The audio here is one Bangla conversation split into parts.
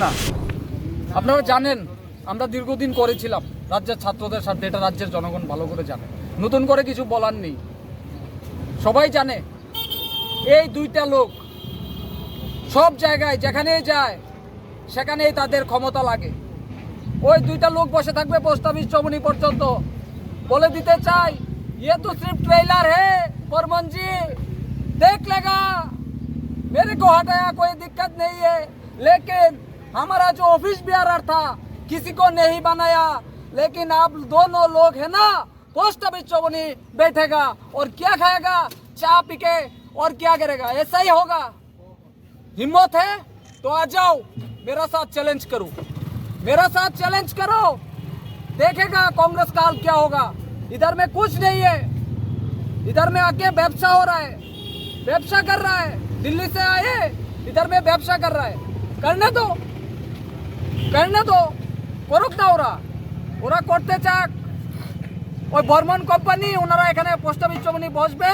না আপনারা জানেন আমরা দীর্ঘদিন করেছিলাম। রাজ্যের ছাত্রদের সাথে এটা রাজ্যের জনগণ ভালো করে জানে নতুন করে কিছু বলার নেই সবাই জানে এই দুইটা লোক সব জায়গায় যেখানেই যায় সেখানেই তাদের ক্ষমতা লাগে ওই দুইটা লোক বসে থাকবে পোস্ট অফিস চমনি পর্যন্ত বলে দিতে চাই ये तो सिर्फ ट्रेलर है बर्मन जी देख लेगा मेरे को हटाया कोई दिक्कत नहीं है लेकिन हमारा जो ऑफिस बिहार था किसी को नहीं बनाया लेकिन आप दोनों लोग है ना, पोस्ट ऑफ़िस चौबनी बैठेगा और क्या खाएगा? चाय पी के और क्या करेगा? ऐसा ही होगा। हिम्मत है? तो आ जाओ। मेरा साथ चैलेंज करो। मेरा साथ चैलेंज करो। देखेगा कांग्रेस का हाल क्या होगा। इधर में कुछ नहीं है। इधर में आके व्यवसाय हो रहा है। व्यवसाय कर रहा है। दिल्ली से आए, इधर में व्यवसाय कर रहा है। करने दो। करने दो। को हो रहा। ওরা করতে চাক। ওই বর্মন কোম্পানি ওনারা এখানে পোস্ট অফিস চমনি বসবে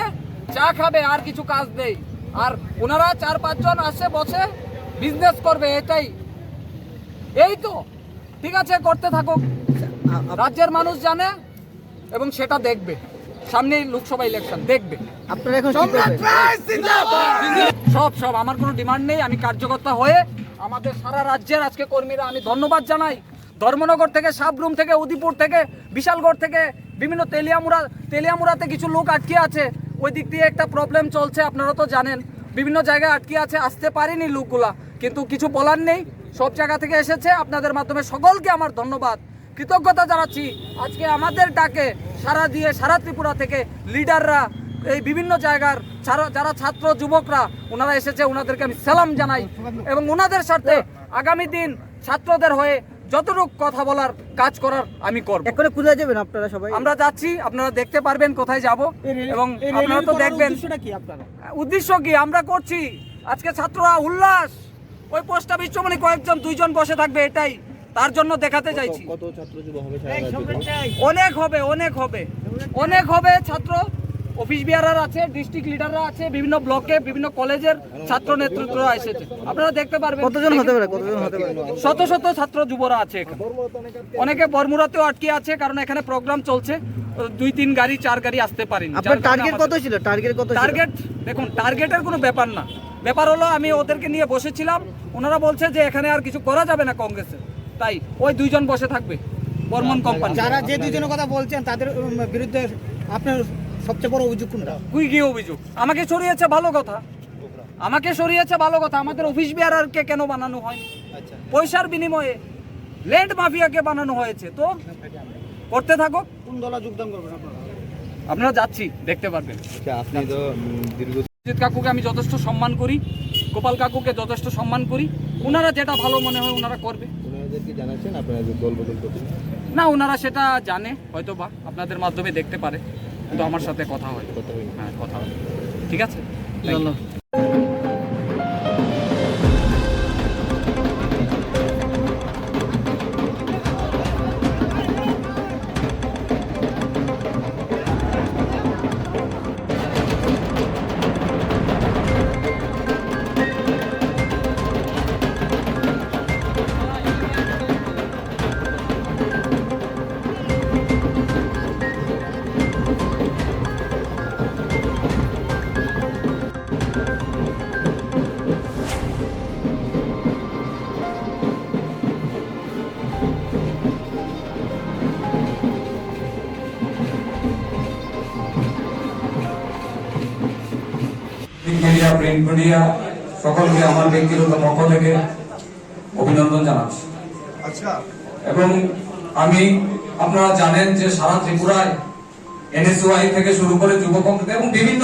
চা খাবে আর কিছু কাজ নেই। আর ওনারা চার পাঁচজন আসে বসে বিজনেস করবে এটাই। এই তো। ঠিক আছে করতে থাকুক। রাজ্যের মানুষ জানে এবং সেটা দেখবে। সামনেই লোকসভা ইলেকশন দেখবে। আপনারা এখন সব সব। আমার কোনো ডিমান্ড নেই আমি কার্যকর্তা হয়ে আমাদের সারা রাজ্যের আজকে কর্মীরা আমি ধন্যবাদ জানাই। ধর্মনগর থেকে, সাবরুম থেকে, উদিপুর থেকে, বিশালগড় থেকে, বিভিন্ন তেলিয়ামুড়া, তেলিয়ামুড়াতে কিছু লোক আটকে আছে। ওই দিক দিয়ে একটা প্রবলেম চলছে, আপনারা তো জানেন। বিভিন্ন জায়গায় আটকে আছে, আসতে পারেনি লোকগুলা। কিন্তু কিছু বলার নেই, সব জায়গা থেকে এসেছে। আপনাদের মাধ্যমে সকলকে আমার ধন্যবাদ। কৃতজ্ঞতা জানাচ্ছি। আজকে আমাদের ডাকে সারা দিয়ে সারা ত্রিপুরা থেকে লিডাররা এই বিভিন্ন জায়গার যারা ছাত্র, যুবকরা, ওনারা এসেছে। ওনাদেরকে আমি সালাম জানাই। এবং ওনাদের সাথে আগামী দিন ছাত্রদের হয়ে যতটুকু কথা বলার কাজ করার আমি করব। এখন কোথায় যাবেন আপনারা সবাই? আমরা যাচ্ছি আপনারা দেখতে পারবেন কোথায় যাব। এবং আপনারা তো দেখবেন কি আপনারা? উদ্দেশ্য কি? আমরা করছি। আজকে ছাত্ররা উল্লাস। ওই পোস্ট অফিস চমনি কয়েকজন দুইজন বসে থাকবে এটাই। তার জন্য দেখাতে চাইছি। কত ছাত্র যুব হবে অনেক হবে অনেক হবে। অনেক হবে ছাত্র। অফিস বিহারার আছে ডিস্ট্রিক্ট লিডাররা আছে বিভিন্ন ব্লকে বিভিন্ন কলেজের ছাত্র নেতৃত্বরা এসেছে। আপনারা দেখতে পারবেন কতজন হতে পারে কতজন হতে পারে? শত শত ছাত্র যুবরা আছে এখানে। অনেকে বর্মুরাতেও আটকে আছে কারণ এখানে প্রোগ্রাম চলছে। দুই তিন গাড়ি চার গাড়ি আসতে পারেনি। আপনার টার্গেট কত ছিল? টার্গেট কত টার্গেট দেখুন টার্গেটের কোনো ব্যাপার না। ব্যাপার হলো আমি ওদেরকে নিয়ে বসেছিলাম। ওনারা বলছে যে এখানে আর কিছু করা যাবে না কংগ্রেসে। তাই ওই দুইজন বসে থাকবে বর্মন কোম্পানি যারা যে দুজনের কথা বলছেন তাদের বিরুদ্ধে আপনার সবচেয়ে বড় অভিযোগ কোনটা? কুই কি অভিযোগ? আমাকে সরিয়েছে ভালো কথা। আমাকে সরিয়েছে ভালো কথা। আমাদের অফিস বিহারকে কেন বানানো হয় পয়সার বিনিময়ে ল্যান্ড মাফিয়াকে বানানো হয়েছে। তো করতে থাকো। কোন দলে যোগদান করবেন আপনারা? আপনারা যাচ্ছি দেখতে পারবেন। আচ্ছা আপনি তো দীর্ঘ কাকুকে আমি যথেষ্ট সম্মান করি গোপাল কাকুকে যথেষ্ট সম্মান করি। ওনারা যেটা ভালো মনে হয় ওনারা করবে। না ওনারা সেটা জানে হয়তো বা আপনাদের মাধ্যমে দেখতে পারে। কিন্তু আমার সাথে কথা হয়। কথা হ্যাঁ। কথা হয়। ঠিক আছে? প্রিন্ট মিডিয়া সকলকে আমার ব্যক্তিগত পক্ষ থেকে অভিনন্দন জানাচ্ছি। এবং আমি আপনারা জানেন যে সারা ত্রিপুরায় এনএসওয়াই থেকে শুরু করে যুব কংগ্রেস এবং বিভিন্ন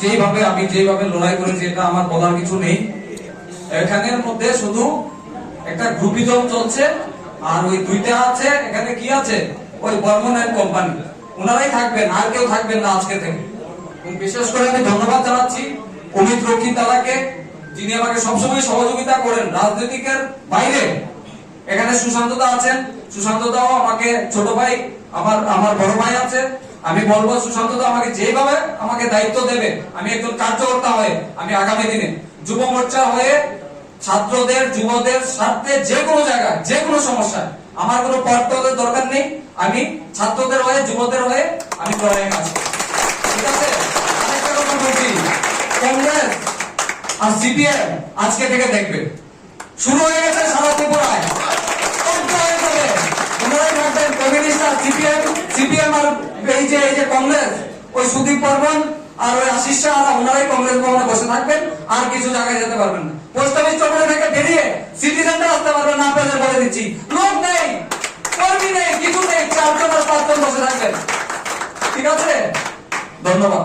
যেইভাবে আমি যেভাবে লড়াই করেছি এটা আমার বলার কিছু নেই। এখানের মধ্যে শুধু একটা গ্রুপিজম চলছে আর ওই দুইটা আছে এখানে কি আছে? ওই বর্মন কোম্পানি ওনারাই থাকবেন আর কেউ থাকবেন না আজকে থেকে। বিশেষ করে আমি ধন্যবাদ জানাচ্ছি অমিত রক্ষিত দাদাকে যিনি আমাকে সবসময় সহযোগিতা করেন রাজনীতিকের বাইরে। এখানে সুশান্ত দা আছেন। সুশান্ত দাও আমাকে ছোট ভাই, আমার আমার বড় ভাই আছে। আমি বলব সুশান্ত দা আমাকে যেভাবে আমাকে দায়িত্ব দেবে, আমি একজন কার্যকর্তা হয়ে, আমি আগামী দিনে যুব মোর্চা হয়ে ছাত্রদের, যুবদের স্বার্থে যে কোনো জায়গায়, যে কোনো সমস্যায়, আমার কোনো পর্তদের দরকার নেই। আমি ছাত্রদের হয়ে, যুবদের হয়ে আমি লড়াই কাজ ঠিক আছে? কথা বলছি। কংগ্রেস আর সিপিএম আজকে থেকে দেখবে। শুরু হয়ে গেছে সারা সিপিএম আর কংগ্রেস, ওই সুদীপ বর্মন আর ওই আশিস শাহ কংগ্রেস ভবনে বসে থাকবেন, আর কিছু জায়গায় যেতে পারবেন না। পোস্ট অফিস বেরিয়ে সিটি সেন্টার আসতে পারবেন না বলে দিচ্ছি। লোক নেই, কর্মী নেই, কিছু নেই, চারজন আর পাঁচজন বসে থাকবেন। ঠিক আছে? ধন্যবাদ।